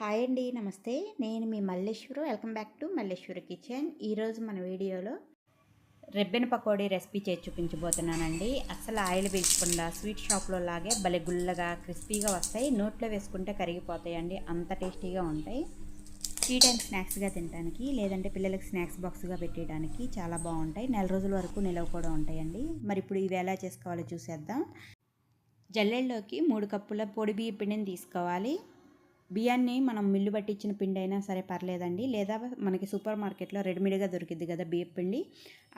Hi అండి నమస్తే. నేను మీ Malleshwari. Welcome back to Malleshwari kitchen. ఈరోజు మన వీడియోలో రెబ్బెన పకోడీ రెసిపీ చేసి చూపించబోతున్నానండి. అసలు ఆయిల్ పీల్చకుండా స్వీట్ షాప్లో లాగే భలే గుల్లగా క్రిస్పీగా వస్తాయి. నోట్లో వేసుకుంటే కరిగిపోతాయండి. అంత టేస్టీగా ఉంటాయి. టీ టైం స్నాక్స్గా తినడానికి లేదంటే పిల్లలకి స్నాక్స్ బాక్స్గా పెట్టేయడానికి చాలా బాగుంటాయి. నెల రోజుల వరకు నిలవ కూడా ఉంటాయండి. మరి ఇప్పుడు ఇవి ఎలా చేసుకోవాలో చూసేద్దాం. జల్లెల్లోకి మూడు కప్పుల పొడి బియ్య పిండిని తీసుకోవాలి. బియ్యాన్ని మనం మిల్లు పట్టించిన పిండి అయినా సరే పర్లేదండి. లేదా మనకి సూపర్ మార్కెట్లో రెడీమేడ్గా దొరికిద్ది కదా బియ్య పిండి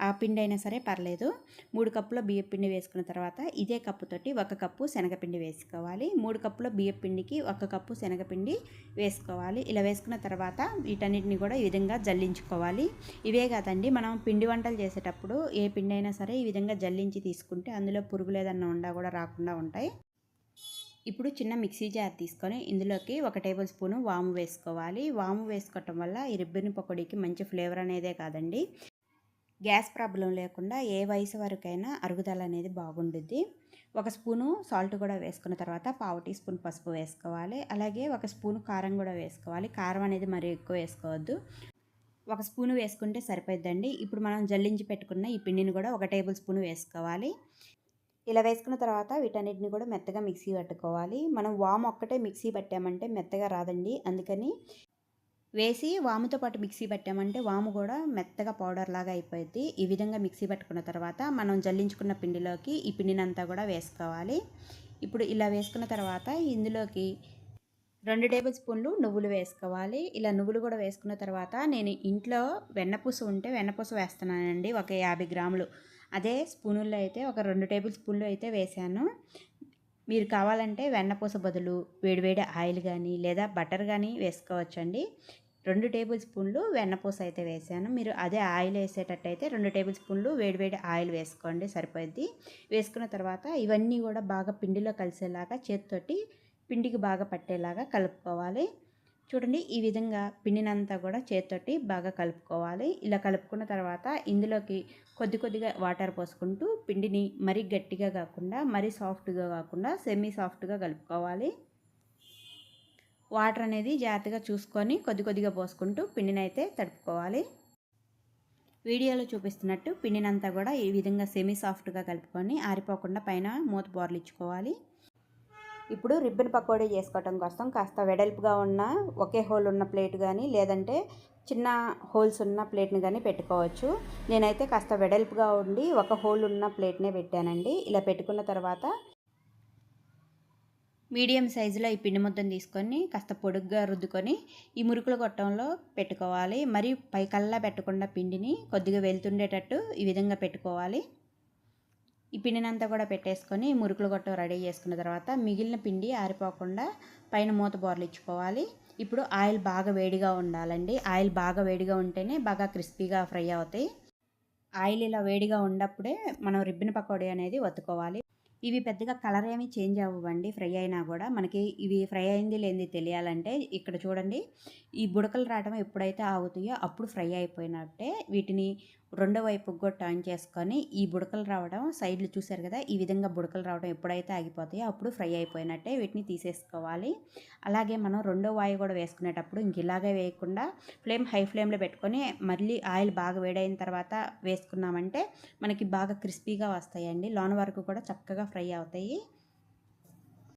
ఆ పిండి అయినా సరే పర్లేదు. మూడు కప్పుల బియ్య పిండి వేసుకున్న తర్వాత ఇదే కప్పుతోటి ఒక కప్పు శనగపిండి వేసుకోవాలి. మూడు కప్పుల బియ్య పిండికి ఒక కప్పు శనగపిండి వేసుకోవాలి. ఇలా వేసుకున్న తర్వాత వీటన్నిటిని కూడా ఈ విధంగా జల్లించుకోవాలి. ఇవే కాదండి మనం పిండి వంటలు చేసేటప్పుడు ఏ పిండి అయినా సరే ఈ విధంగా జల్లించి తీసుకుంటే అందులో పురుగు లేదన్న ఉండా కూడా రాకుండా ఉంటాయి. ఇప్పుడు చిన్న మిక్సీ జార్ తీసుకొని ఇందులోకి ఒక టేబుల్ స్పూను వాము వేసుకోవాలి. వాము వేసుకోవటం వల్ల ఈ రిబ్బన్ పకోడీకి మంచి ఫ్లేవర్ అనేదే కాదండి. గ్యాస్ ప్రాబ్లం లేకుండా ఏ వయసు వరకైనా అరుగుదల అనేది బాగుండుద్ది. ఒక స్పూను సాల్ట్ కూడా వేసుకున్న తర్వాత పావు టీ స్పూన్ పసుపు వేసుకోవాలి. అలాగే ఒక స్పూను కారం కూడా వేసుకోవాలి. కారం అనేది మరి ఎక్కువ వేసుకోవద్దు. ఒక స్పూను వేసుకుంటే సరిపోద్దండి ఇప్పుడు మనం జల్లించి పెట్టుకున్న ఈ పిండిని కూడా ఒక టేబుల్ స్పూన్ వేసుకోవాలి. ఇలా వేసుకున్న తర్వాత వీటన్నిటిని కూడా మెత్తగా మిక్సీ పట్టుకోవాలి. మనం వాము ఒక్కటే మిక్సీ పట్టామంటే మెత్తగా రాదండి. అందుకని వేసి వాముతో పాటు మిక్సీ పట్టామంటే వాము కూడా మెత్తగా పౌడర్ లాగా అయిపోయింది ఈ విధంగా మిక్సీ పట్టుకున్న తర్వాత మనం జల్లించుకున్న పిండిలోకి ఈ పిండినంతా కూడా వేసుకోవాలి. ఇప్పుడు ఇలా వేసుకున్న తర్వాత ఇందులోకి రెండు టేబుల్ స్పూన్లు నువ్వులు వేసుకోవాలి. ఇలా నువ్వులు కూడా వేసుకున్న తర్వాత నేను ఇంట్లో వెన్నపూస ఉంటే వెన్నపూస వేస్తున్నానండి. ఒక యాభై గ్రాములు. అదే స్పూనుల్లో అయితే ఒక రెండు టేబుల్ స్పూన్లు అయితే వేసాను. మీరు కావాలంటే వెన్నపూస బదులు వేడివేడి ఆయిల్ కానీ లేదా బటర్ కానీ వేసుకోవచ్చండి. రెండు టేబుల్ స్పూన్లు వెన్నపూస అయితే వేసాను. మీరు అదే ఆయిల్ వేసేటట్టయితే రెండు టేబుల్ స్పూన్లు వేడివేడి ఆయిల్ వేసుకోండి సరిపోద్ది. వేసుకున్న తర్వాత ఇవన్నీ కూడా బాగా పిండిలో కలిసేలాగా చేతితోటి పిండికి బాగా పట్టేలాగా కలుపుకోవాలి. చూడండి ఈ విధంగా పిండినంతా కూడా చేతితోటి బాగా కలుపుకోవాలి. ఇలా కలుపుకున్న తర్వాత ఇందులోకి కొద్ది కొద్దిగా వాటర్ పోసుకుంటూ పిండిని మరీ గట్టిగా కాకుండా మరీ సాఫ్ట్గా కాకుండా సెమీ సాఫ్ట్గా కలుపుకోవాలి. వాటర్ అనేది జాగ్రత్తగా చూసుకొని కొద్ది కొద్దిగా పోసుకుంటూ పిండిని అయితే తడుపుకోవాలి. వీడియోలో చూపిస్తున్నట్టు పిండినంతా కూడా ఈ విధంగా సెమీ సాఫ్ట్గా కలుపుకొని ఆరిపోకుండా పైన మూత బోర్లు ఇచ్చుకోవాలి ఇప్పుడు రిబ్బన్ పకోడీ చేసుకోవటం కోసం కాస్త వెడల్పుగా ఉన్న ఒకే హోల్ ఉన్న ప్లేట్ కానీ లేదంటే చిన్న హోల్స్ ఉన్న ప్లేట్ని కానీ పెట్టుకోవచ్చు. నేనైతే కాస్త వెడల్పుగా ఉండి ఒక హోల్ ఉన్న ప్లేట్నే పెట్టానండి. ఇలా పెట్టుకున్న తర్వాత మీడియం సైజులో ఈ పిండి ముద్దను తీసుకొని కాస్త పొడుగ్గా రుద్దుకొని ఈ మురుకుల గొట్టంలో పెట్టుకోవాలి. మరి పైకల్లా పెట్టకుండా పిండిని కొద్దిగా వెళ్తుండేటట్టు ఈ విధంగా పెట్టుకోవాలి. ఈ పిండినంతా కూడా పెట్టేసుకొని మురుకులు గొట్టం రెడీ చేసుకున్న తర్వాత మిగిలిన పిండి ఆరిపోకుండా పైన మూత బోర్లు ఇచ్చుకోవాలి. ఇప్పుడు ఆయిల్ బాగా వేడిగా ఉండాలండి. ఆయిల్ బాగా వేడిగా ఉంటేనే బాగా క్రిస్పీగా ఫ్రై అవుతాయి. ఆయిల్ ఇలా వేడిగా ఉన్నప్పుడే మనం రిబ్బిన పకోడీ అనేది వత్తుకోవాలి ఇవి పెద్దగా కలర్ ఏమి చేంజ్ అవ్వండి ఫ్రై అయినా కూడా. మనకి ఇవి ఫ్రై అయింది లేనిది తెలియాలంటే ఇక్కడ చూడండి ఈ బుడకలు రావడం ఎప్పుడైతే ఆగుతాయో అప్పుడు ఫ్రై అయిపోయినట్టే వీటిని రెండో వైపుకి కూడా టర్న్ చేసుకొని ఈ బుడకలు రావడం సైడ్లు చూసారు కదా ఈ విధంగా బుడకలు రావడం ఎప్పుడైతే ఆగిపోతాయో అప్పుడు ఫ్రై అయిపోయినట్టే వీటిని తీసేసుకోవాలి. అలాగే మనం రెండో వాయు కూడా వేసుకునేటప్పుడు ఇంక ఇలాగే వేయకుండా ఫ్లేమ్ హై ఫ్లేమ్లో పెట్టుకొని మళ్ళీ ఆయిల్ బాగా వేడైన తర్వాత వేసుకున్నామంటే మనకి బాగా క్రిస్పీగా వస్తాయండి. లోన వరకు కూడా చక్కగా ఫ్రై అవుతాయి.